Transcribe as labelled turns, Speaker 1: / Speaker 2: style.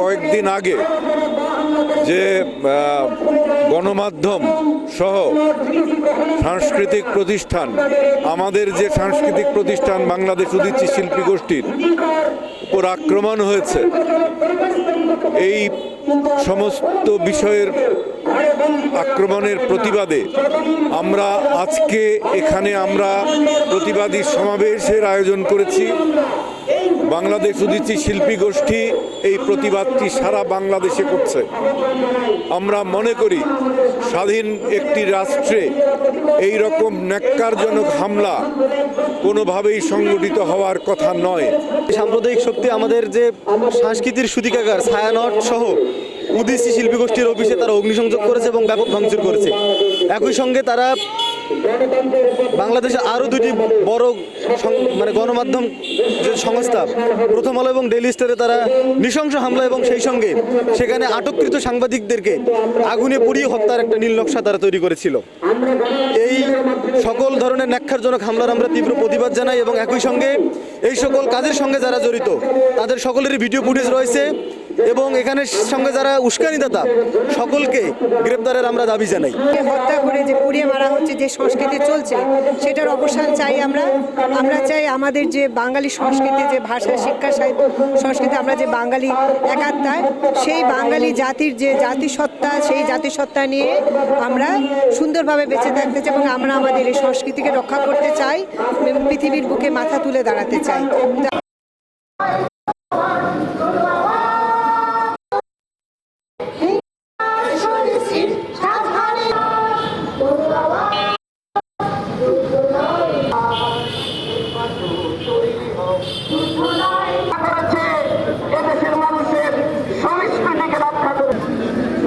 Speaker 1: কয়েকদিন আগে যে গণমাধ্যম সহ সাংস্কৃতিক প্রতিষ্ঠান, আমাদের যে সাংস্কৃতিক প্রতিষ্ঠান বাংলাদেশ উদিচি শিল্পী গোষ্ঠীর উপর আক্রমণ হয়েছে, এই সমস্ত বিষয়ের আক্রমণের প্রতিবাদে আমরা আজকে এখানে আমরা প্রতিবাদী সমাবেশের আয়োজন করেছি। বাংলাদেশ উদিচি শিল্পী গোষ্ঠী এই প্রতিবাদটি সারা বাংলাদেশে করছে। আমরা মনে করি, স্বাধীন একটি রাষ্ট্রে এই রকম ন্যাক্কারজনক হামলা কোনোভাবেই সংগঠিত হওয়ার কথা নয়।
Speaker 2: সাম্প্রদায়িক শক্তি আমাদের যে সংস্কৃতির সুতিকাগার, ছায়ানট সহ উদিসি শিল্পী গোষ্ঠীর অফিসে তারা অগ্নিসংযোগ করেছে এবং ব্যাপক ভাঙচুর করেছে। একই সঙ্গে তারা বাংলাদেশে আরও দুটি বড় মানে গণমাধ্যম যে সংস্থা, প্রথম আলো এবং ডেলি স্টারে তারা নৃশংস হামলা এবং সেই সঙ্গে সেখানে আটককৃত সাংবাদিকদেরকে আগুনে পুড়িয়ে হত্যার একটা নীল নকশা তারা তৈরি করেছিল। এই সকল ধরনের ন্যাক্কারজনক হামলার আমরা তীব্র প্রতিবাদ জানাই এবং একই সঙ্গে এই সকল কাজের সঙ্গে যারা জড়িত, তাদের সকলেরই ভিডিও ফুটেজ রয়েছে। এবং এখানে সঙ্গে যারা উস্কানি উস্কানিদাতা, সকলকে গ্রেপ্তারের আমরা দাবি জানাই।
Speaker 3: হত্যা করে যে পুড়িয়ে মারা হচ্ছে, যে সংস্কৃতি চলছে, সেটার অবসান চাই আমরা। আমরা চাই আমাদের যে বাঙালি সংস্কৃতি, যে ভাষা, শিক্ষা, সাহিত্য সংস্কৃতি, আমরা যে বাঙালি একাত্মায়, সেই বাঙালি জাতির যে জাতিসত্তা, সেই জাতিসত্তা নিয়ে আমরা সুন্দরভাবে বেঁচে থাকতে চাই এবং আমরা আমাদের এই সংস্কৃতিকে রক্ষা করতে চাই পৃথিবীর বুকে মাথা তুলে দাঁড়াতে চাই।